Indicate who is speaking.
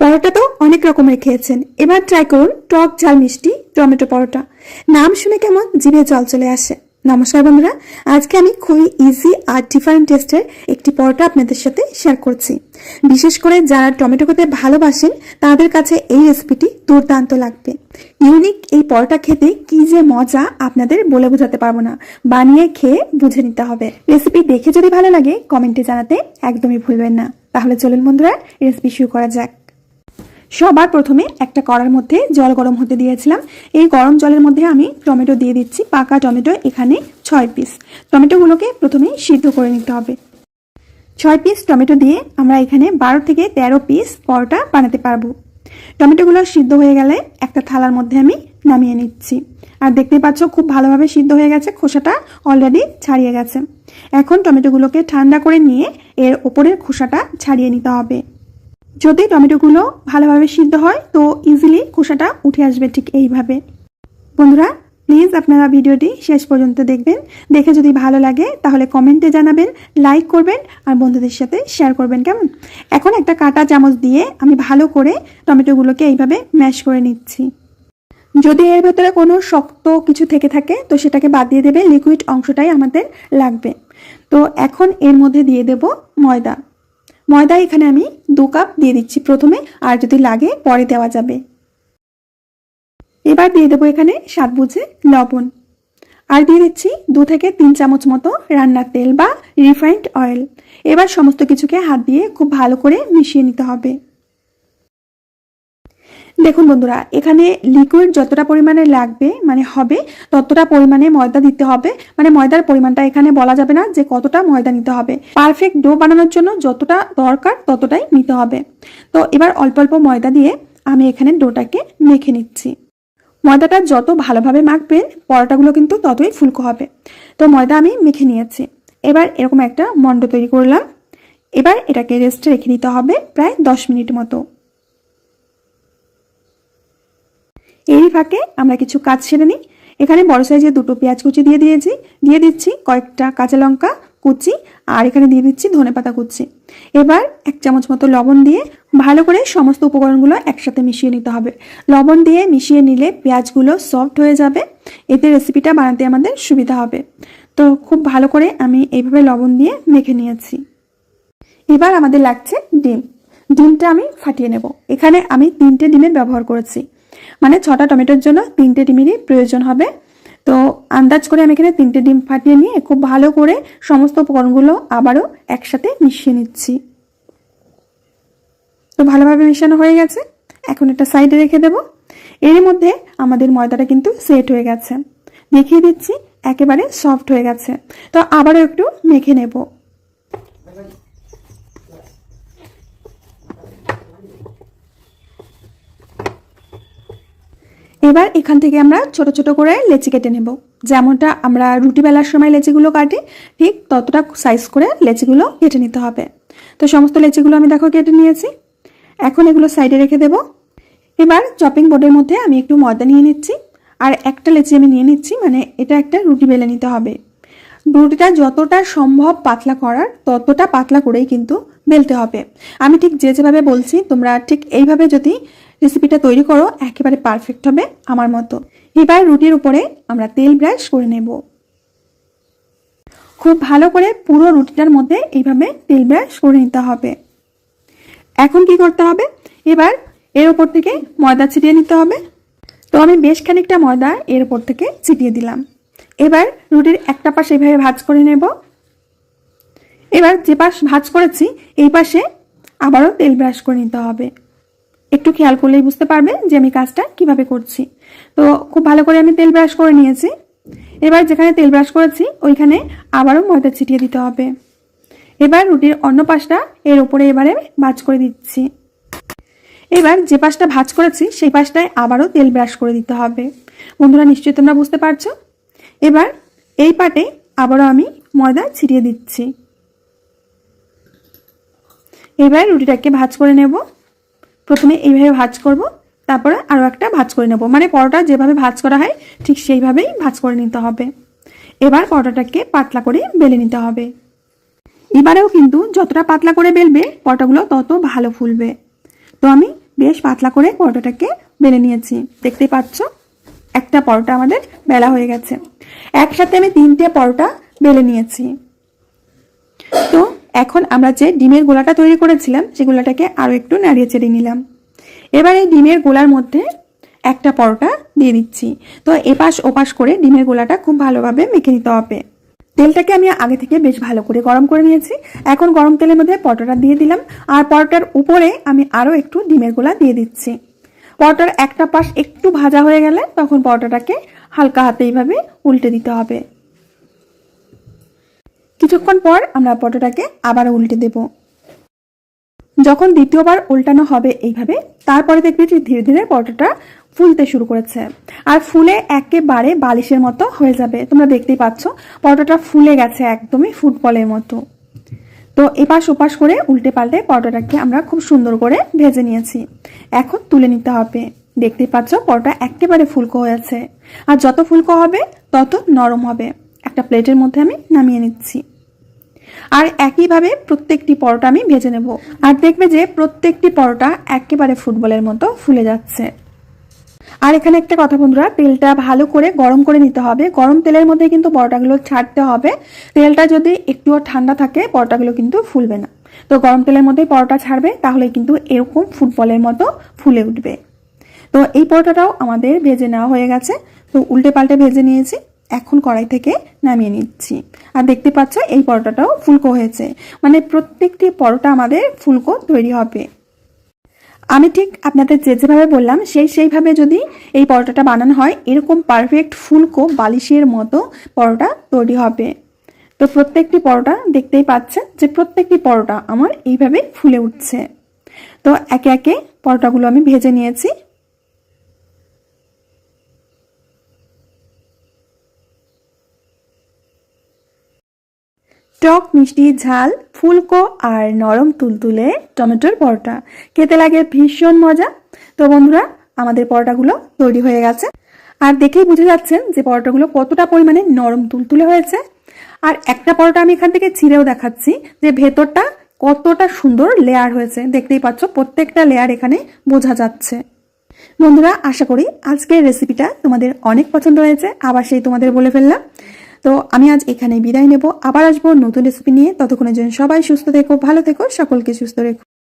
Speaker 1: পরোটা তো অনেক রকমের খেয়েছেন। এবার ট্রাই করুন টক ঝাল মিষ্টি টমেটো পরোটা। নাম শুনে কেমন জিভে জল চলে আসে। নমস্কার বন্ধুরা, আজকে আমি খুবই ইজি আর ডিফারেন্ট টেস্টের একটি পরোটা আপনাদের সাথে শেয়ার করছি। বিশেষ করে যারা টমেটো খেতে ভালোবাসেন, তাদের কাছে এই রেসিপিটি দুর্দান্ত লাগবে। ইউনিক এই পরোটা খেতে কি যে মজা আপনাদের বলে বোঝাতে পারব না। বানিয়ে খেয়ে বুঝে নিতে হবে। রেসিপি দেখে যদি ভালো লাগে কমেন্টে জানাতে একদমই ভুলবেন না। তাহলে চলুন বন্ধুরা রেসিপি শুরু করা যাক। সবার প্রথমে একটা কড়ার মধ্যে জল গরম হতে দিয়েছিলাম। এই গরম জলের মধ্যে আমি টমেটো দিয়ে দিচ্ছি, পাকা টমেটো এখানে ছয় পিস টমেটোগুলোকে প্রথমে সিদ্ধ করে নিতে হবে। ছয় পিস টমেটো দিয়ে আমরা এখানে বারো থেকে তেরো পিস পরোটা বানাতে পারব। টমেটোগুলো সিদ্ধ হয়ে গেলে একটা থালার মধ্যে আমি নামিয়ে নিচ্ছি। আর দেখতে পাচ্ছ খুব ভালোভাবে সিদ্ধ হয়ে গেছে, খোসাটা অলরেডি ছাড়িয়ে গেছে। এখন টমেটোগুলোকে ঠান্ডা করে নিয়ে এর ওপরের খোসাটা ছাড়িয়ে নিতে হবে। যদি টমেটোগুলো ভালোভাবে সিদ্ধ হয়, তো ইজিলি খোসাটা উঠে আসবে ঠিক এইভাবে। বন্ধুরা প্লিজ আপনারা ভিডিওটি শেষ পর্যন্ত দেখবেন। দেখে যদি ভালো লাগে, তাহলে কমেন্টে জানাবেন লাইক করবেন, আর বন্ধুদের সাথে শেয়ার করবেন কেমন? এখন একটা কাটা চামচ দিয়ে আমি ভালো করে টমেটোগুলোকে এইভাবে ম্যাশ করে নিচ্ছি। যদি এর ভেতরে কোনো শক্ত কিছু থেকে থাকে, তো সেটাকে বাদ দিয়ে দেবে লিকুইড অংশটাই আমাদের লাগবে। তো এখন এর মধ্যে দিয়ে দেব ময়দা। ময়দা এখানে আমি দু কাপ দিয়ে দিচ্ছি প্রথমে, আর যদি লাগে পরে দেওয়া যাবে। এবার দিয়ে দেবো এখানে স্বাদ বুঝে লবণ। আর দিয়ে দিচ্ছি দু থেকে তিন চামচ মতো রান্নার তেল বা রিফাইন্ড অয়েল। এবার সমস্ত কিছুকে হাত দিয়ে খুব ভালো করে মিশিয়ে নিতে হবে। দেখুন বন্ধুরা, এখানে লিকুইড যতটা পরিমাণে লাগবে মানে হবে, ততটা পরিমাণে ময়দা দিতে হবে। মানে ময়দার পরিমাণটা এখানে বলা যাবে না যে কতটা ময়দা নিতে হবে। পারফেক্ট ডো বানানোর জন্য যতটা দরকার ততটাই নিতে হবে। তো এবার অল্প অল্প ময়দা দিয়ে আমি এখানে ডোটাকে মেখে নিচ্ছি। ময়দাটা যত ভালোভাবে মাখবেন, পরোটাগুলো কিন্তু ততই ফুলকো হবে। তো ময়দা আমি মেখে নিয়েছি। এবার এরকম একটা মণ্ড তৈরি করলাম। এবার এটাকে রেস্টে রেখে দিতে হবে প্রায় দশ মিনিট মতো। এই ফাঁকে আমরা কিছু কাজ সেরে নিই। এখানে বড় সাইজের দুটো পেঁয়াজ কুচি দিয়ে দিয়েছি। দিয়ে দিচ্ছি কয়েকটা কাঁচা লঙ্কা কুচি আর এখানে দিয়ে দিচ্ছি ধনে পাতা কুচি। এবার এক চামচ মতো লবণ দিয়ে ভালো করে সমস্ত উপকরণগুলো একসাথে মিশিয়ে নিতে হবে। লবণ দিয়ে মিশিয়ে নিলে পেঁয়াজগুলো সফট হয়ে যাবে। এতে রেসিপিটা বানাতে আমাদের সুবিধা হবে। তো খুব ভালো করে আমি এইভাবে লবণ দিয়ে মেখে নিয়েছি। এবার আমাদের লাগছে ডিম। ডিমটা আমি ফাটিয়ে নেব। এখানে আমি তিনটে ডিমের ব্যবহার করেছি। মানে ছটা টমেটোর জন্য তিনটে ডিমেরই প্রয়োজন হবে। তো আন্দাজ করে আমি এখানে তিনটে ডিম ফাটিয়ে নিয়ে খুব ভালো করে সমস্ত উপকরণগুলো আবারও একসাথে মিশিয়ে নিচ্ছি। তো ভালোভাবে মেশানো হয়ে গেছে। এখন এটা সাইডে রেখে দেব। এর মধ্যে আমাদের ময়দাটা কিন্তু সেট হয়ে গেছে। দেখিয়ে দিচ্ছি, একেবারে সফট হয়ে গেছে। তো আবারও একটু মেখে নেব। এবার এখান থেকে আমরা ছোট ছোট করে লেচি কেটে নেব। যেমনটা আমরা রুটি বেলার সময় লেচিগুলো কাটি, ঠিক ততটা সাইজ করে লেচিগুলো কেটে নিতে হবে। তো সমস্ত লেচিগুলো আমি দেখো কেটে নিয়েছি। এখন এগুলো সাইডে রেখে দেব। এবার চপিং বোর্ডের মধ্যে আমি একটু ময়দা নিয়ে নিচ্ছি। আর একটা লেচি আমি নিয়ে নিচ্ছি মানে এটা একটা রুটি বেলে নিতে হবে। রুটিটা যতটা সম্ভব পাতলা করার, ততটা পাতলা করেই কিন্তু বেলতে হবে। আমি ঠিক যে যেভাবে বলছি, তোমরা ঠিক এইভাবে যদি রেসিপিটা তৈরি করো, একেবারে পারফেক্ট হবে আমার মতো। এবার রুটির উপরে আমরা তেল ব্রাশ করে নেব। খুব ভালো করে পুরো রুটিটার মধ্যে এইভাবে তেল ব্রাশ করে নিতে হবে। এখন কি করতে হবে? এবার এর ওপর থেকে ময়দা ছিটিয়ে নিতে হবে। তো আমি বেশ খানিকটা ময়দা এর ওপর থেকে ছিটিয়ে দিলাম। এবার রুটির একটা পাশ এইভাবে ভাজ করে নেব। এবার যে পাশ ভাজ করেছি, এই পাশে আবারও তেল ব্রাশ করে নিতে হবে। একটু খেয়াল করলেই বুঝতে পারবে যে আমি কাজটা কীভাবে করছি। তো খুব ভালো করে আমি তেল ব্রাশ করে নিয়েছি। এবার যেখানে তেল ব্রাশ করেছি, ওইখানে আবারও ময়দা ছিটিয়ে দিতে হবে। এবার রুটির অন্য পাশটা এর উপরে এবারে ভাজ করে দিচ্ছি। এবার যে পাশটা ভাজ করেছি, সেই পাশটায় আবারও তেল ব্রাশ করে দিতে হবে। বন্ধুরা, নিশ্চয়ই তোমরা বুঝতে পারছ? এবার এই পাটে আবারও আমি ময়দা ছিটিয়ে দিচ্ছি। এবার রুটিটাকে ভাজ করে নেব। প্রথমে এইভাবে ভাজ করব, তারপরে আরও একটা ভাজ করে নেব। মানে পরোটা যেভাবে ভাজ করা হয়, ঠিক সেইভাবেই ভাজ করে নিতে হবে। এবার পরোটাটাকে পাতলা করে বেলে নিতে হবে। এবারেও কিন্তু যতটা পাতলা করে বেলবে, পরোটাগুলো তত ভালো ফুলবে। তো আমি বেশ পাতলা করে পরোটাটাকে বেলে নিয়েছি। দেখতেই পাচ্ছ, একটা পরোটা আমাদের বেলা হয়ে গেছে। একসাথে আমি তিনটে পরোটা বেলে নিয়েছি। তো এখন আমরা যে ডিমের গোলাটা তৈরি করেছিলাম, সেই গোলাটাকে আরও একটু নাড়িয়ে চেড়ে নিলাম। এবার এই ডিমের গোলার মধ্যে একটা পরোটা দিয়ে দিচ্ছি। তো এপাশ ওপাশ করে ডিমের গোলাটা খুব ভালোভাবে মেখে নিতে হবে। তেলটাকে আমি আগে থেকে বেশ ভালো করে গরম করে নিয়েছি। এখন গরম তেলের মধ্যে পরোটাটা দিয়ে দিলাম। আর পরোটার উপরে আমি আরও একটু ডিমের গোলা দিয়ে দিচ্ছি। পরোটার একটা পাশ একটু ভাজা হয়ে গেলে তখন পরোটাটাকে হালকা হাতে এইভাবে উল্টে দিতে হবে। কিছুক্ষণ পর আমরা পরোটাটাকে আবার উল্টে দেব। যখন দ্বিতীয়বার উল্টানো হবে এইভাবে, তারপরে দেখবে যে ধীরে ধীরে পরোটাটা ফুলতে শুরু করেছে। আর ফুলে একেবারে বালিশের মতো হয়ে যাবে। তোমরা দেখতেই পাচ্ছ পরোটাটা ফুলে গেছে একদমই ফুটবলের মতো। তো এপাশ ওপাশ করে উল্টে পাল্টে পরোটাটাকে আমরা খুব সুন্দর করে ভেজে নিয়েছি। এখন তুলে নিতে হবে। দেখতে পাচ্ছ, পরোটা একেবারে ফুলকো হয়েছে আর যত ফুলকো হবে, তত নরম হবে। একটা প্লেটের মধ্যে আমি নামিয়ে নিচ্ছি। আর একইভাবে প্রত্যেকটি পরোটা আমি ভেজে নেব। আর দেখবে যে প্রত্যেকটি পরোটা একেবারে ফুটবলের মতো ফুলে যাচ্ছে। আর এখানে একটা কথা বন্ধুরা, তেলটা ভালো করে গরম করে নিতে হবে। গরম তেলের মধ্যে কিন্তু পরোটাগুলো ছাড়তে হবে। তেলটা যদি একটুও ঠান্ডা থাকে, পরোটাগুলো কিন্তু ফুলবে না। তো গরম তেলের মধ্যেই পরোটা ছাড়বে, তাহলে কিন্তু এরকম ফুটবলের মতো ফুলে উঠবে। তো এই পরোটাটাও আমাদের ভেজে নেওয়া হয়ে গেছে। তো উল্টে পাল্টে ভেজে নিয়েছি। এখন কড়াই থেকে নামিয়ে নিচ্ছি। আর দেখতে পাচ্ছ, এই পরোটাটাও ফুলকো হয়েছে। মানে প্রত্যেকটি পরোটা আমাদের ফুলকো তৈরি হবে। আমি ঠিক আপনাদের যে যেভাবে বললাম, সেই সেইভাবে যদি এই পরোটাটা বানানো হয়, এরকম পারফেক্ট ফুলকো বালিশের মতো পরোটা তৈরি হবে। তো প্রত্যেকটি পরোটা দেখতেই পাচ্ছেন যে প্রত্যেকটি পরোটা আমার এইভাবে ফুলে উঠছে। তো একে একে পরোটাগুলো আমি ভেজে নিয়েছি। টক, মিষ্টি, ঝাল, ফুলকো আর নরম তুলতুলে টমেটোর পরোটা। খেতে লাগে ভীষণ মজা। তো বন্ধুরা, আমাদের পরোটাগুলো তৈরি হয়ে গেছে। আর দেখেই বুঝে যাচ্ছেন যে পরোটাগুলো কতটা পরিমাণে নরম তুলতুলে হয়েছে। আর একটা পরোটা আমি এখান থেকে ছিঁড়েও দেখাচ্ছি যে ভেতরটা কতটা সুন্দর লেয়ার হয়েছে। দেখতেই পাচ্ছ, প্রত্যেকটা লেয়ার এখানে বোঝা যাচ্ছে। বন্ধুরা, আশা করি আজকের রেসিপিটা তোমাদের অনেক পছন্দ হয়েছে। আবার সেই তোমাদের বলে ফেললাম। তো আমি আজ এখানে বিদায় নেব। আবার আসব নতুন রেসিপি নিয়ে। ততক্ষণের জন্য সবাই সুস্থ থেকো, ভালো থেকো, সকলকে সুস্থ রেখো।